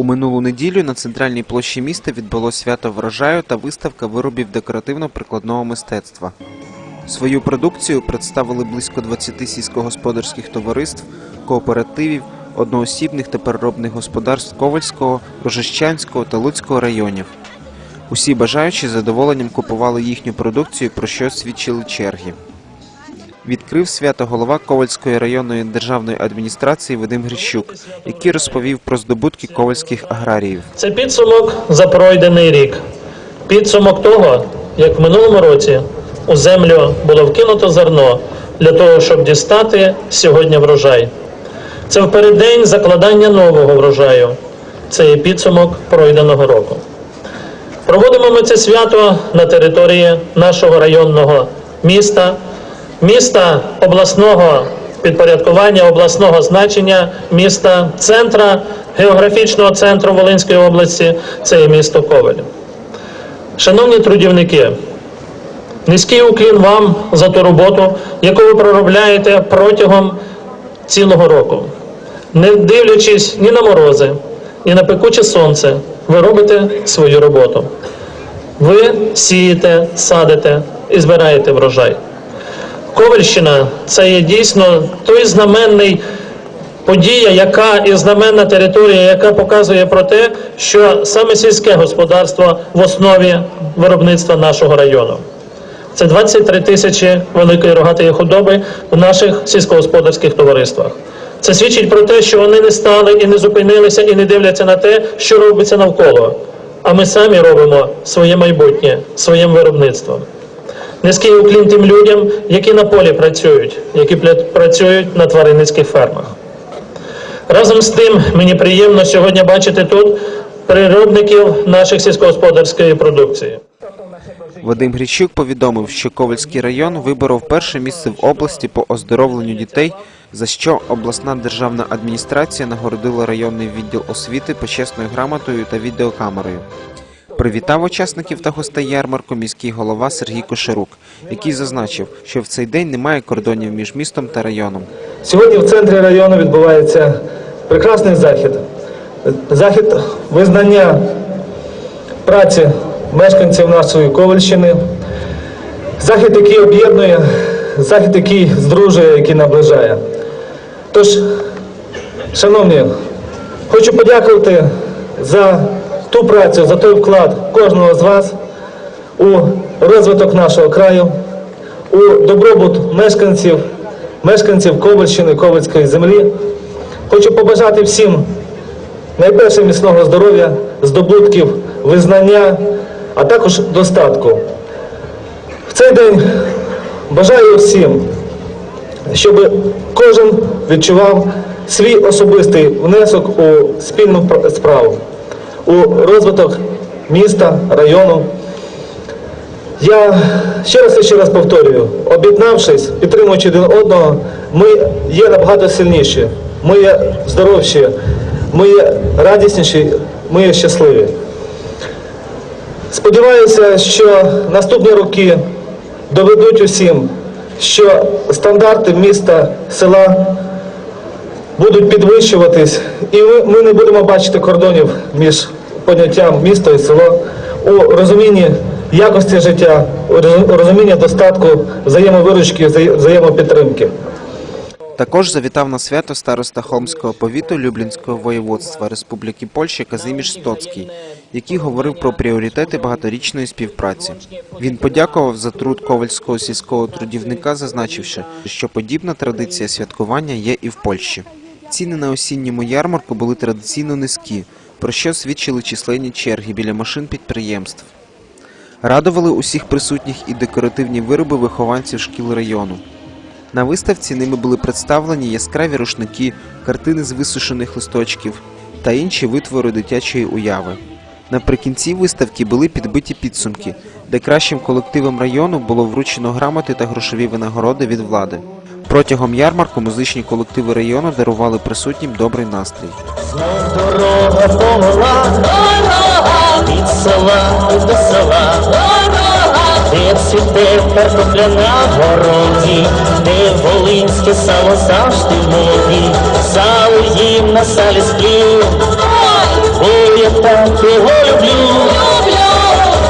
У минулу неділю на центральній площі міста відбулось свято врожаю та виставка виробів декоративно-прикладного мистецтва. Свою продукцію представили близько 20 сільськогосподарських товариств, кооперативів, одноосібних та переробних господарств Ковальського, Рожищанського та Луцького районів. Усі бажаючі задоволенням купували їхню продукцію, про що свідчили черги. Відкрив свято голова Ковальської районної державної адміністрації Вадим Грищук, який розповів про здобутки ковальських аграріїв. Це підсумок за пройдений рік. Підсумок того, як в минулому році у землю було вкинуто зерно для того, щоб дістати сьогодні врожай. Це впереддень закладання нового врожаю. Це є підсумок пройденого року. Проводимо ми це свято на території нашого районного міста, міста обласного підпорядкування, обласного значення, міста центра, географічного центру Волинської області, це є місто Ковель. Шановні трудівники, низький уклін вам за ту роботу, яку ви проробляєте протягом цілого року. Не дивлячись ні на морози, ні на пекуче сонце, ви робите свою роботу. Ви сієте, садите і збираєте врожай. Ковальщина це є дійсно той знаменний подія, яка і знаменна територія, яка показує про те, що саме сільське господарство в основі виробництва нашого району. Це 23 тисячі великої рогатої худоби в наших сільськогосподарських товариствах. Це свідчить про те, що вони не стали і не зупинилися, і не дивляться на те, що робиться навколо. А ми самі робимо своє майбутнє своїм виробництвом. Низький уклін тим людям, які на полі працюють, які працюють на тваринницьких фермах. Разом з тим, мені приємно сьогодні бачити тут переробників наших сільськогосподарської продукції. Вадим Грищук повідомив, що Ковальський район виборов перше місце в області по оздоровленню дітей, за що обласна державна адміністрація нагородила районний відділ освіти почесною грамотою та відеокамерою. Привітав учасників та гостей ярмарку міський голова Сергій Кошерук, який зазначив, що в цей день немає кордонів між містом та районом. Сьогодні в центрі району відбувається прекрасний захід. Захід визнання праці мешканців нашої Ковальщини. Захід, який об'єднує, захід, який здружує, який наближає. Тож, шановні, хочу подякувати за ту працю, за той вклад кожного з вас у розвиток нашого краю, у добробут мешканців, мешканців Ковальщини, Ковальської землі. Хочу побажати всім найперше міцного здоров'я, здобутків, визнання, а також достатку. В цей день бажаю всім, щоб кожен відчував свій особистий внесок у спільну справу, у розвиток міста, району. Я ще раз і ще раз повторюю, об'єднавшись, підтримуючи один одного, ми є набагато сильніші, ми є здоровші, ми є радісніші, ми є щасливі. Сподіваюся, що наступні роки доведуть усім, що стандарти міста, села будуть підвищуватись, і ми, не будемо бачити кордонів між поняттям місто і село у розумінні якості життя, у розумінні достатку, взаємовиручки, взаємопідтримки. Також завітав на свято староста Холмського повіту Люблінського воєводства Республіки Польща Казиміш Стоцький, який говорив про пріоритети багаторічної співпраці. Він подякував за труд ковальського сільського трудівника, зазначивши, що подібна традиція святкування є і в Польщі. Ціни на осінньому ярмарку були традиційно низькі, про що свідчили численні черги біля машин підприємств. Радували усіх присутніх і декоративні вироби вихованців шкіл району. На виставці ними були представлені яскраві рушники, картини з висушених листочків та інші витвори дитячої уяви. Наприкінці виставки були підбиті підсумки, де кращим колективам району було вручено грамоти та грошові винагороди від влади. Протягом ярмарку музичні колективи району дарували присутнім добрий настрій. Дорога повела, дорога від села до села, дорога, де цвіте картопля на городі, де волинське сало завжди моді, сало їм на салі сплів, так його люблю.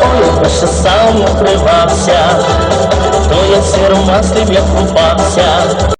Ой, я перше сам укривався, то я в сирому